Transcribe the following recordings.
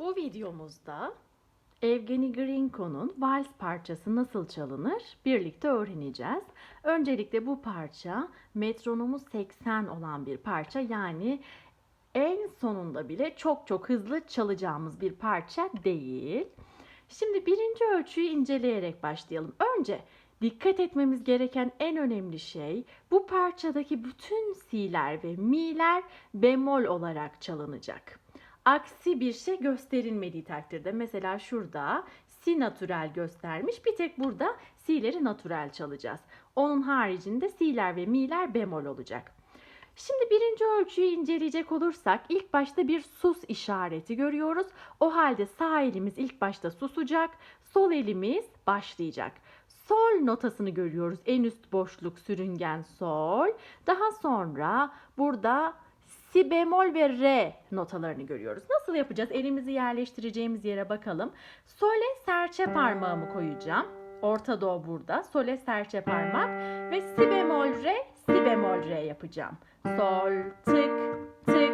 Bu videomuzda Evgeni Grinko'nun Vals parçası nasıl çalınır birlikte öğreneceğiz. Öncelikle bu parça metronomu 80 olan bir parça yani en sonunda bile çok çok hızlı çalacağımız bir parça değil. Şimdi birinci ölçüyü inceleyerek başlayalım. Önce dikkat etmemiz gereken en önemli şey bu parçadaki bütün si'ler ve mi'ler bemol olarak çalınacak. Aksi bir şey gösterilmediği takdirde mesela şurada si natürel göstermiş bir tek burada si'leri natürel çalacağız. Onun haricinde si'ler ve mi'ler bemol olacak. Şimdi birinci ölçüyü inceleyecek olursak ilk başta bir sus işareti görüyoruz. O halde sağ elimiz ilk başta susacak, sol elimiz başlayacak. Sol notasını görüyoruz. En üst boşluk sürüngen sol. Daha sonra burada si bemol ve re notalarını görüyoruz. Nasıl yapacağız? Elimizi yerleştireceğimiz yere bakalım. Sole serçe parmağımı koyacağım. Orta do burada. Sole serçe parmak ve si bemol re, si bemol re yapacağım. Sol, tık, tık.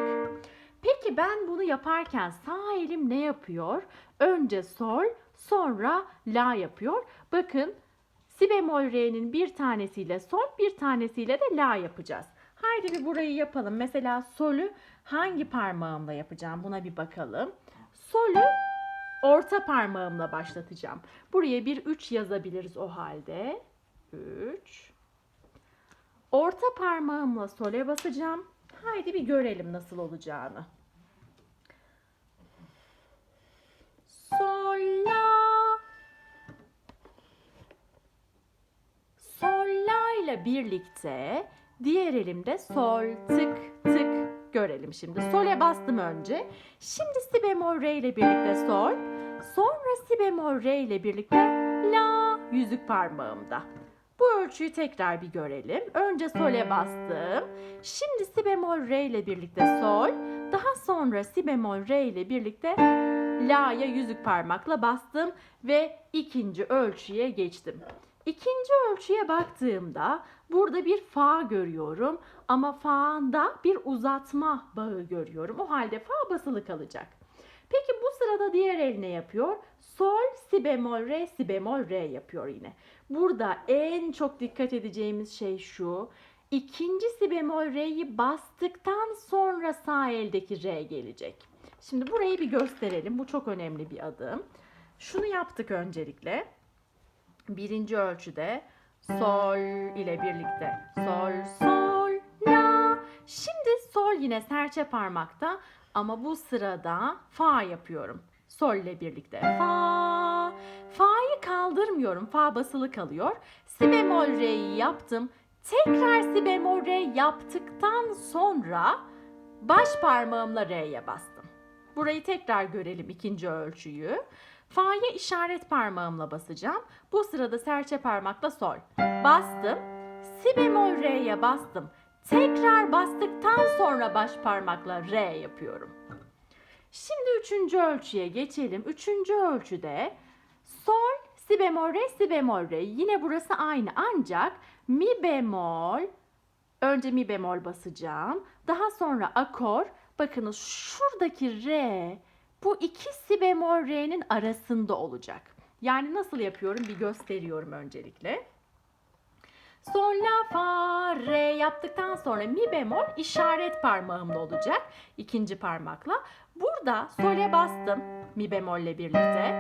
Peki ben bunu yaparken sağ elim ne yapıyor? Önce sol, sonra la yapıyor. Bakın si bemol re'nin bir tanesiyle sol, bir tanesiyle de la yapacağız. Haydi bir burayı yapalım. Mesela solü hangi parmağımla yapacağım? Buna bir bakalım. Solü orta parmağımla başlatacağım. Buraya bir 3 yazabiliriz o halde. 3. Orta parmağımla sole basacağım. Haydi bir görelim nasıl olacağını. Sol la. Sol la ile birlikte diğer elimde sol tık tık görelim şimdi. Sole bastım önce. Şimdi si bemol re ile birlikte sol. Sonra si bemol re ile birlikte la yüzük parmağımda. Bu ölçüyü tekrar bir görelim. Önce sole bastım. Şimdi si bemol re ile birlikte sol. Daha sonra si bemol re ile birlikte la'ya yüzük parmakla bastım ve ikinci ölçüye geçtim. İkinci ölçüye baktığımda burada bir fa görüyorum ama fa'da bir uzatma bağı görüyorum. O halde fa basılı kalacak. Peki bu sırada diğer el ne yapıyor? Sol, si bemol, re, si bemol, re yapıyor yine. Burada en çok dikkat edeceğimiz şey şu. İkinci si bemol, re'yi bastıktan sonra sağ eldeki re gelecek. Şimdi burayı bir gösterelim. Bu çok önemli bir adım. Şunu yaptık öncelikle. Birinci ölçüde sol ile birlikte sol sol la. Şimdi sol yine serçe parmakta ama bu sırada fa yapıyorum. Sol ile birlikte fa. Fa'yı kaldırmıyorum. Fa basılı kalıyor. Si bemol re'yi yaptım. Tekrar si bemol re yaptıktan sonra baş parmağımla re'ye bastım. Burayı tekrar görelim ikinci ölçüyü. Fa'ya işaret parmağımla basacağım. Bu sırada serçe parmakla sol. Bastım. Si bemol re'ye bastım. Tekrar bastıktan sonra baş parmakla re yapıyorum. Şimdi üçüncü ölçüye geçelim. Üçüncü ölçüde sol, si bemol re, si bemol re. Yine burası aynı ancak mi bemol, önce mi bemol basacağım. Daha sonra akor. Bakınız şuradaki re bu iki si bemol re'nin arasında olacak. Yani nasıl yapıyorum bir gösteriyorum öncelikle. Sol la fa re yaptıktan sonra mi bemol işaret parmağımla olacak. ikinci parmakla. Burada sole bastım mi bemolle birlikte.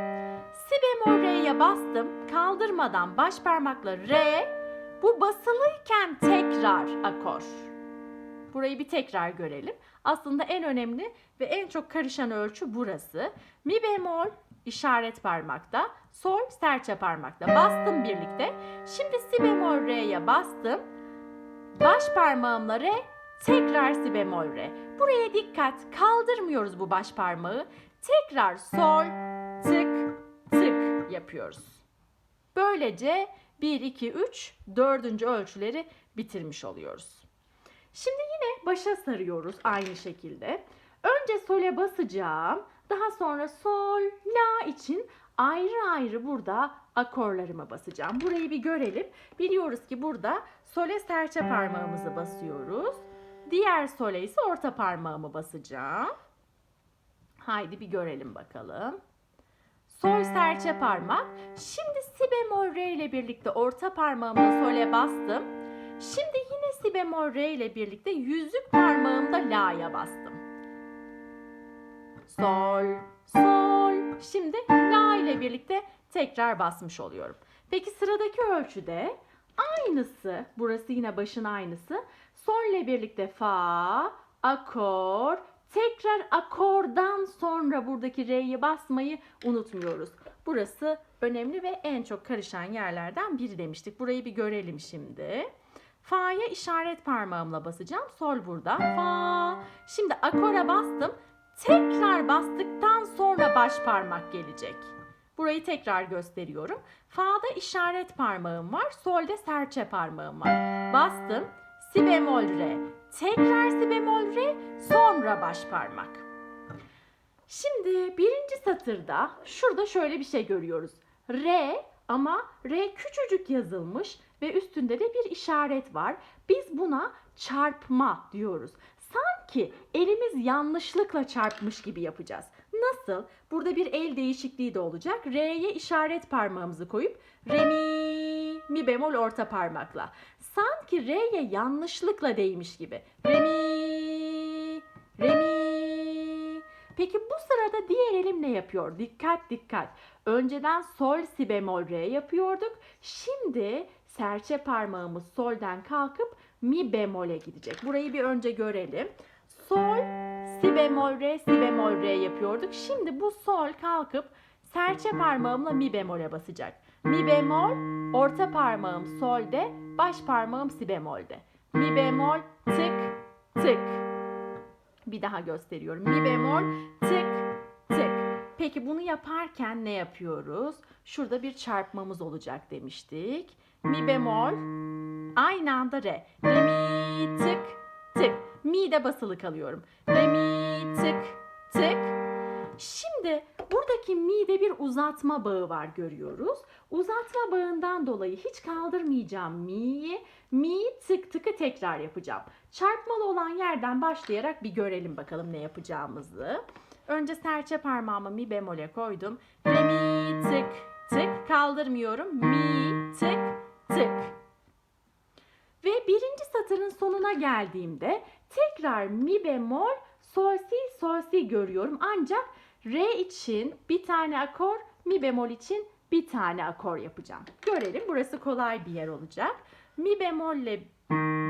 Si bemol re'ye bastım. Kaldırmadan baş parmakla re. Bu basılıyken tekrar akor. Burayı bir tekrar görelim. Aslında en önemli ve en çok karışan ölçü burası. Mi bemol işaret parmakta, sol serçe parmakta. Bastım birlikte. Şimdi si bemol re'ye bastım. Baş parmağımla re, tekrar si bemol re. Buraya dikkat. Kaldırmıyoruz bu baş parmağı. Tekrar sol, tık, tık yapıyoruz. Böylece 1, 2, 3, dördüncü ölçüleri bitirmiş oluyoruz. Şimdi yine başa sarıyoruz aynı şekilde. Önce sole basacağım. Daha sonra sol, la için ayrı ayrı burada akorlarıma basacağım. Burayı bir görelim. Biliyoruz ki burada sole serçe parmağımızı basıyoruz. Diğer sole ise orta parmağımı basacağım. Haydi bir görelim bakalım. Sol serçe parmak. Şimdi si bemol re ile birlikte orta parmağımla sole bastım. Şimdi si bemol re ile birlikte yüzük parmağımda la'ya bastım. Sol, sol. Şimdi la ile birlikte tekrar basmış oluyorum. Peki sıradaki ölçüde aynısı, burası yine başın aynısı. Sol ile birlikte fa, akor, tekrar akordan sonra buradaki re'yi basmayı unutmuyoruz. Burası önemli ve en çok karışan yerlerden biri demiştik. Burayı bir görelim şimdi. Fa'ya işaret parmağımla basacağım. Sol burada. Fa. Şimdi akora bastım. Tekrar bastıktan sonra baş parmak gelecek. Burayı tekrar gösteriyorum. Fa'da işaret parmağım var. Sol'de serçe parmağım var. Bastım. Si bemol re. Tekrar si bemol re. Sonra baş parmak. Şimdi birinci satırda şurada şöyle bir şey görüyoruz. Re ama re küçücük yazılmış ve üstünde de bir işaret var. Biz buna çarpma diyoruz. Sanki elimiz yanlışlıkla çarpmış gibi yapacağız. Nasıl? Burada bir el değişikliği de olacak. Re'ye işaret parmağımızı koyup re mi mi bemol orta parmakla. Sanki re'ye yanlışlıkla değmiş gibi. Re mi re mi. Peki bu sırada diğer elim ne yapıyor? Dikkat dikkat. Önceden sol si bemol re yapıyorduk. Şimdi serçe parmağımız solden kalkıp mi bemole gidecek. Burayı bir önce görelim. Sol, si bemol re, si bemol re yapıyorduk. Şimdi bu sol kalkıp serçe parmağımla mi bemole basacak. Mi bemol, orta parmağım solde, baş parmağım si bemolde. Mi bemol, tık, tık. Bir daha gösteriyorum. Mi bemol, tık, tık. Peki bunu yaparken ne yapıyoruz? Şurada bir çarpmamız olacak demiştik. Mi bemol, aynı anda re. Re mi tık tık. Mi de basılı kalıyorum. Re mi tık tık. Şimdi buradaki mi'de bir uzatma bağı var görüyoruz. Uzatma bağından dolayı hiç kaldırmayacağım mi'yi. Mi tık tıkı tekrar yapacağım. Çarpmalı olan yerden başlayarak bir görelim bakalım ne yapacağımızı. Önce serçe parmağımı mi bemole koydum. Re mi tık tık kaldırmıyorum. Mi tık tık. Ve birinci satırın sonuna geldiğimde tekrar mi bemol sol si sol si görüyorum. Ancak re için bir tane akor, mi bemol için bir tane akor yapacağım. Görelim burası kolay bir yer olacak. Mi bemolle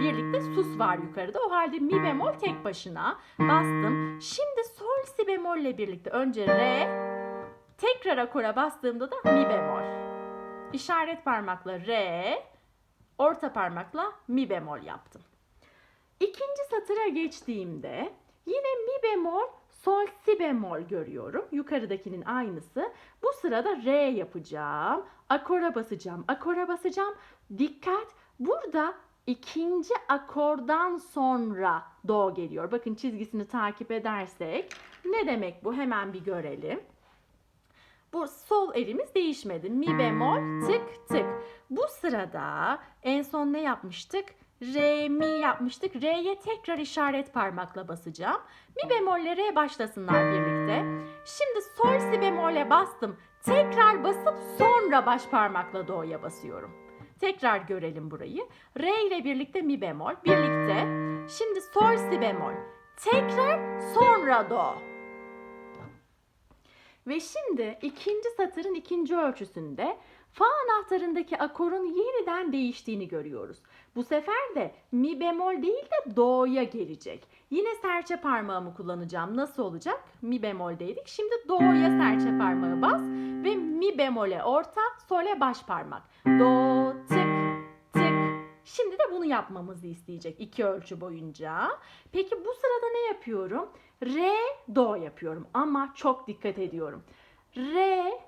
birlikte sus var yukarıda. O halde mi bemol tek başına bastım. Şimdi sol si bemolle birlikte önce re tekrar akora bastığımda da mi bemol. İşaret parmakla re, orta parmakla mi bemol yaptım. İkinci satıra geçtiğimde yine mi bemol, sol si bemol görüyorum. Yukarıdakinin aynısı. Bu sırada re yapacağım. Akora basacağım. Akora basacağım. Dikkat. Burada ikinci akordan sonra do geliyor. Bakın çizgisini takip edersek ne demek bu? Hemen bir görelim. Bu sol elimiz değişmedi. Mi bemol tık tık. Bu sırada en son ne yapmıştık? Re mi yapmıştık. Re'ye tekrar işaret parmakla basacağım. Mi bemolle re başlasınlar birlikte. Şimdi sol si bemole bastım. Tekrar basıp sonra baş parmakla do'ya basıyorum. Tekrar görelim burayı. Re ile birlikte mi bemol birlikte. Şimdi sol si bemol. Tekrar sonra do. Ve şimdi ikinci satırın ikinci ölçüsünde fa anahtarındaki akorun yeniden değiştiğini görüyoruz. Bu sefer de mi bemol değil de do'ya gelecek. Yine serçe parmağımı kullanacağım. Nasıl olacak? Mi bemoldeydik. Şimdi do'ya serçe parmağı bas ve mi bemole orta, sole baş parmak. Do, tık. Şimdi de bunu yapmamızı isteyecek iki ölçü boyunca. Peki bu sırada ne yapıyorum? Re, do yapıyorum ama çok dikkat ediyorum. Re,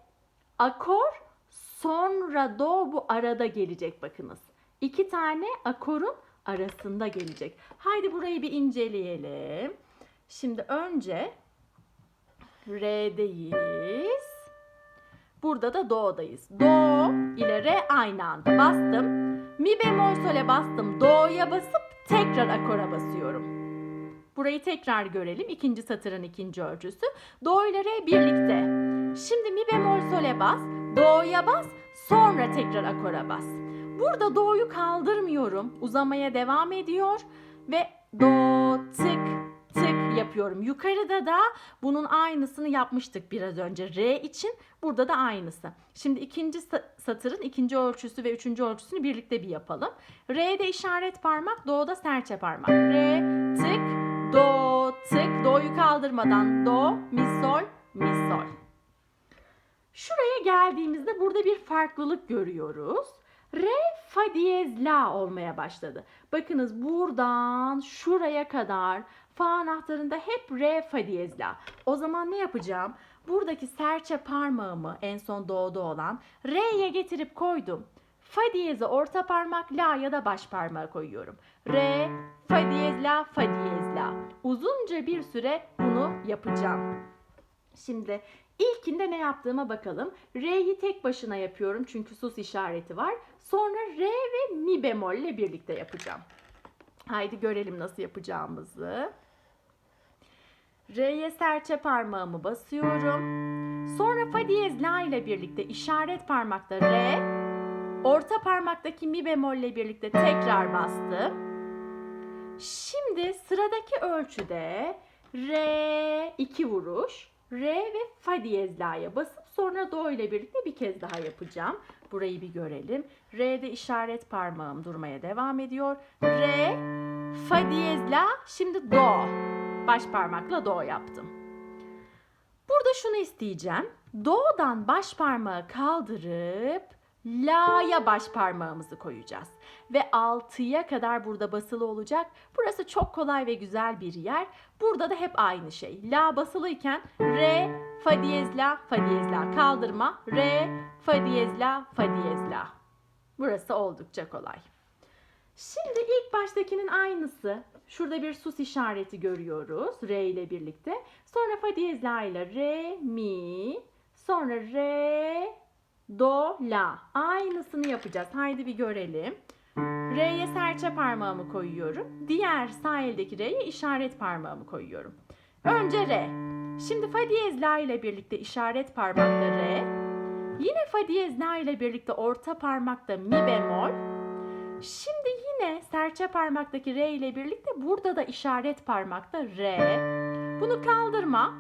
akor, sonra do bu arada gelecek bakınız. İki tane akorun arasında gelecek. Haydi burayı bir inceleyelim. Şimdi önce re'deyiz. Burada da do'dayız. Do ile re aynı anda bastım. Mi bemol sole bastım. Do'ya basıp tekrar akora basıyorum. Burayı tekrar görelim. İkinci satırın ikinci ölçüsü. Do ile re birlikte. Şimdi mi bemol sole bas. Do'ya bas. Sonra tekrar akora bas. Burada do'yu kaldırmıyorum. Uzamaya devam ediyor. Ve do tık tık yapıyorum. Yukarıda da bunun aynısını yapmıştık biraz önce re için. Burada da aynısı. Şimdi ikinci sa- satırın ikinci ölçüsü ve üçüncü ölçüsünü birlikte bir yapalım. Re'de işaret parmak, do'da serçe parmak. Re, tık, do, tık. Do'yu kaldırmadan do, mi, sol, mi, sol. Şuraya geldiğimizde burada bir farklılık görüyoruz. Re, fa diyez, la olmaya başladı. Bakınız buradan şuraya kadar fa anahtarında hep re, fa diyez, la. O zaman ne yapacağım? Buradaki serçe parmağımı en son doğuda olan re'ye getirip koydum. Fa diyeze orta parmak, la ya da baş parmağı koyuyorum. Re, fa diyez, la, fa diyez, la. Uzunca bir süre bunu yapacağım. Şimdi ilkinde ne yaptığıma bakalım. Re'yi tek başına yapıyorum çünkü sus işareti var. Sonra re ve mi bemol ile birlikte yapacağım. Haydi görelim nasıl yapacağımızı. Re'ye serçe parmağımı basıyorum. Sonra fa diyez la ile birlikte işaret parmakta re, orta parmaktaki mi bemol ile birlikte tekrar bastım. Şimdi sıradaki ölçüde re iki vuruş, re ve fa diyez basıp sonra do ile birlikte bir kez daha yapacağım. Burayı bir görelim. Re'de işaret parmağım durmaya devam ediyor. Re, fa diyez la, şimdi do. Baş parmakla do yaptım. Burada şunu isteyeceğim. Do'dan baş parmağı kaldırıp la'ya baş parmağımızı koyacağız. Ve 6'ya kadar burada basılı olacak. Burası çok kolay ve güzel bir yer. Burada da hep aynı şey. La basılıyken re, fa diyez la, fa diyez la kaldırma. Re, fa diyez la, fa diyez la. Burası oldukça kolay. Şimdi ilk baştakinin aynısı. Şurada bir sus işareti görüyoruz. Re ile birlikte. Sonra fa diyez la ile re, mi. Sonra re, do, la. Aynısını yapacağız. Haydi bir görelim. Re'ye serçe parmağımı koyuyorum. Diğer sağ eldeki re'ye işaret parmağımı koyuyorum. Önce re. Şimdi fa diyez la ile birlikte işaret parmakta re. Yine fa diyez la ile birlikte orta parmakta mi bemol. Şimdi yine serçe parmaktaki re ile birlikte burada da işaret parmakta re. Bunu kaldırma.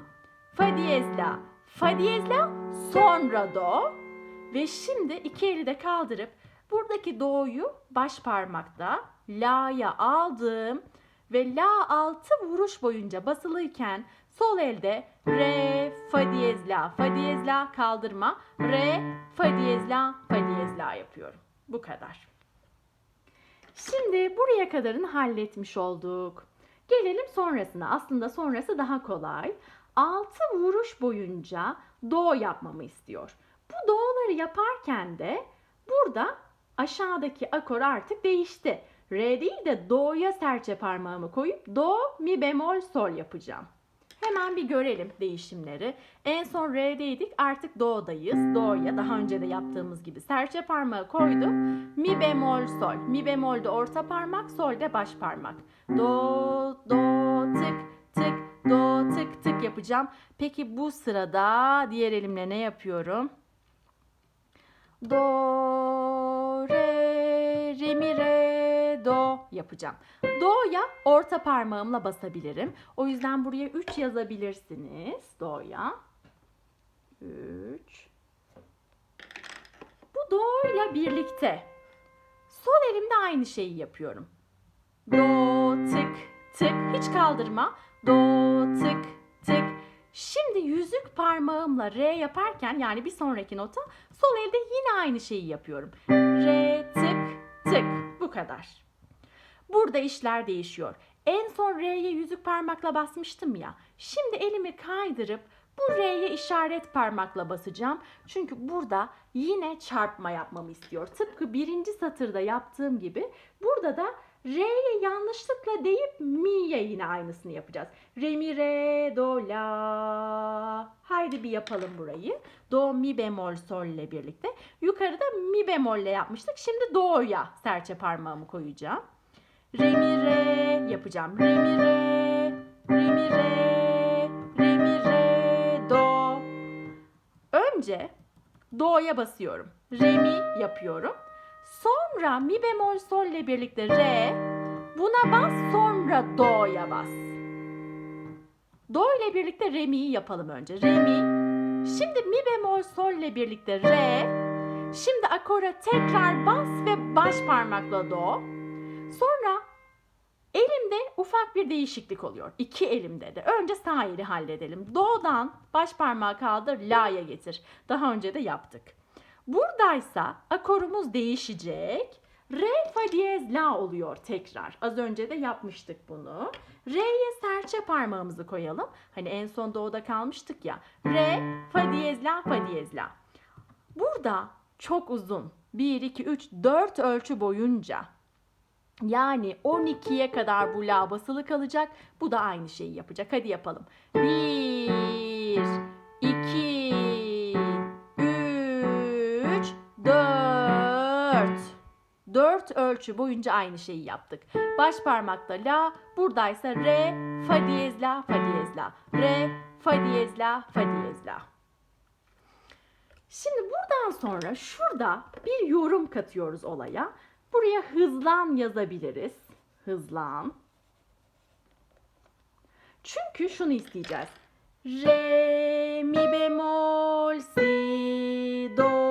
Fa diyez la. Fa diyez la sonra do. Ve şimdi iki eli de kaldırıp buradaki do'yu baş parmakta la'ya aldım ve la altı vuruş boyunca basılıyken sol elde re fa diyez la fa diyez la kaldırma re fa diyez la fa diyez la yapıyorum. Bu kadar. Şimdi buraya kadarını halletmiş olduk. Gelelim sonrasına. Aslında sonrası daha kolay. 6 vuruş boyunca do yapmamı istiyor. Bu do'ları yaparken de burada aşağıdaki akor artık değişti. Re değil de do'ya serçe parmağımı koyup do, mi bemol, sol yapacağım. Hemen bir görelim değişimleri. En son re'deydik artık do'dayız. Do'ya daha önce de yaptığımız gibi serçe parmağı koydum. Mi bemol sol. Mi bemolde orta parmak, solde baş parmak. Do, do, tık, tık, do, tık, tık yapacağım. Peki bu sırada diğer elimle ne yapıyorum? Do, re, re, mi, re, do yapacağım. Do'ya orta parmağımla basabilirim. O yüzden buraya 3 yazabilirsiniz. Do'ya. 3. Bu do'yla birlikte sol elimde aynı şeyi yapıyorum. Do, tık, tık. Hiç kaldırma. Do, tık. Şimdi yüzük parmağımla re yaparken yani bir sonraki nota sol elde yine aynı şeyi yapıyorum. Re, tık, tık. Bu kadar. Burada işler değişiyor. En son R'ye yüzük parmakla basmıştım ya. Şimdi elimi kaydırıp bu R'ye işaret parmakla basacağım. Çünkü burada yine çarpma yapmamı istiyor. Tıpkı birinci satırda yaptığım gibi burada da R'ye yanlışlıkla deyip mi'ye yine aynısını yapacağız. Re mi re do la. Haydi bir yapalım burayı. Do mi bemol sol ile birlikte. Yukarıda mi bemol ile yapmıştık. Şimdi do'ya serçe parmağımı koyacağım. Re mi re yapacağım. Re mi re re mi re, re mi re do. Önce do'ya basıyorum. Re mi yapıyorum. Sonra mi bemol sol ile birlikte re. Buna bas sonra do'ya bas. Do ile birlikte re mi'yi yapalım önce. Re mi. Şimdi mi bemol sol ile birlikte re. Şimdi akora tekrar bas ve baş parmakla do. Sonra elimde ufak bir değişiklik oluyor. İki elimde de. Önce sağ eli halledelim. Do'dan baş parmağı kaldır, la'ya getir. Daha önce de yaptık. Buradaysa akorumuz değişecek. Re fa diyez la oluyor tekrar. Az önce de yapmıştık bunu. Re'ye serçe parmağımızı koyalım. Hani en son do'da kalmıştık ya. Re fa diyez la fa diyez la. Burada çok uzun 1 2 3 4 ölçü boyunca yani 12'ye kadar bu la basılı kalacak. Bu da aynı şeyi yapacak. Hadi yapalım. 1 ölçü boyunca aynı şeyi yaptık. Baş parmakta la, buradaysa re, fa diyez la, fa diyez la. Re, fa diyez la, fa diyez la. Şimdi buradan sonra şurada bir yorum katıyoruz olaya. Buraya hızlan yazabiliriz. Hızlan. Çünkü şunu isteyeceğiz. Re, mi bemol, si, do,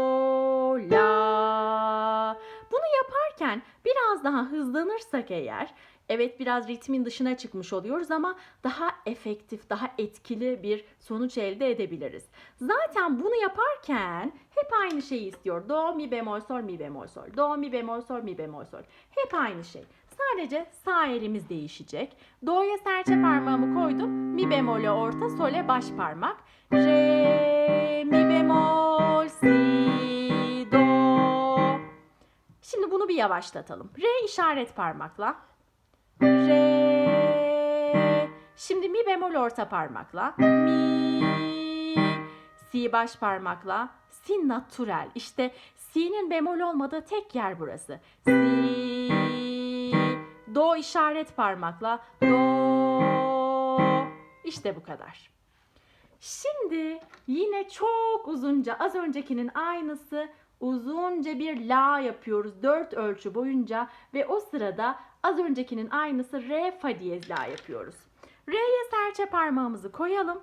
yaparken biraz daha hızlanırsak eğer, evet biraz ritmin dışına çıkmış oluyoruz ama daha efektif, daha etkili bir sonuç elde edebiliriz. Zaten bunu yaparken hep aynı şeyi istiyor. Do, mi bemol, sol, mi bemol, sol. Do, mi bemol, sol, mi bemol, sol. Hep aynı şey. Sadece sağ elimiz değişecek. Do'ya serçe parmağımı koydum. Mi bemole orta, sole baş parmak. Re, mi bemol, si, Şimdi bunu bir yavaşlatalım. Re işaret parmakla. Re. Şimdi mi bemol orta parmakla. Mi. Si baş parmakla. Si natürel. İşte si'nin bemol olmadığı tek yer burası. Si. Do işaret parmakla. Do. İşte bu kadar. Şimdi yine çok uzunca az öncekinin aynısı uzunca bir la yapıyoruz dört ölçü boyunca ve o sırada az öncekinin aynısı re fa diyez la yapıyoruz. Re'ye serçe parmağımızı koyalım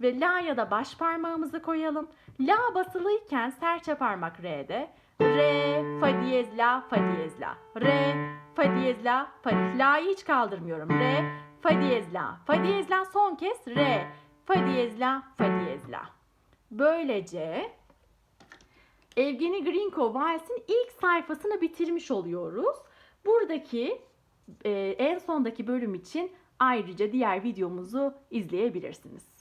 ve la'ya da baş parmağımızı koyalım. La basılıyken serçe parmak re'de. Re fa diyez la fa diyez la. Re fa diyez la fa la'yı hiç kaldırmıyorum. Re fa diyez la fa diyez la son kez re fa diyez la fa diyez la. Böylece Evgeni Grinko Vals'in ilk sayfasını bitirmiş oluyoruz. Buradaki e, en sondaki bölüm için ayrıca diğer videomuzu izleyebilirsiniz.